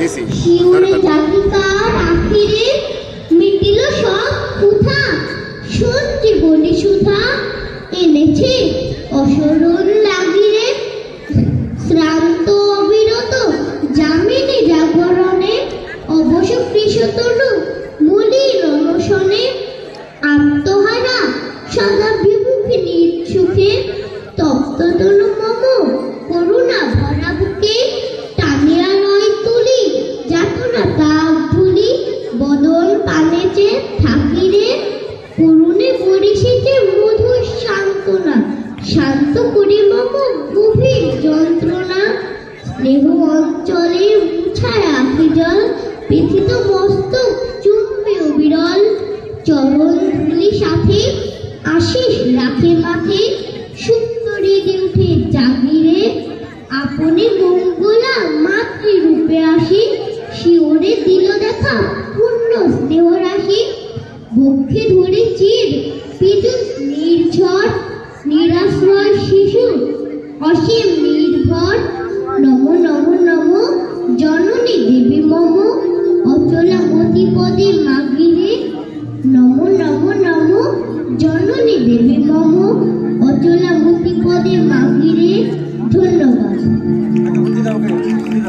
দিছি। জাগিকার আখিরে মিটিল সব কুথা। সত্যি বলি সুধা এনেছে। অসরল লাগিরে শ্রান্ত অবিরত জামিনী জাগরণে অবশ কৃষতনু মলির অনশনে আত্মহারা সদা পানেছে থাকিরে করুণে পরিষেছে মধুর সান্ত্বনা। শান্ত করি গভীর যন্ত্রণা। স্নেহ অঞ্চলের মুছায় আখি জল পৃথিত মস্তক চুম্বে অবিরল চরণ সাথে আশিস রাখে মাথে সুন্দরী উঠে জাগিরে। আপনি মঙ্গলা মাতৃরূপে আসি, শিওরে দিল দেখা পূর্ণ স্নেহ বক্ষে ধরে চির পিতু নির্ঝর নিরাশ্রয় শিশু অসীম নির্ভর। নম নম নম, জননী দেবী মম, অচলা মতি পদে মাগিরে নম নম নম, জননী দেবী মম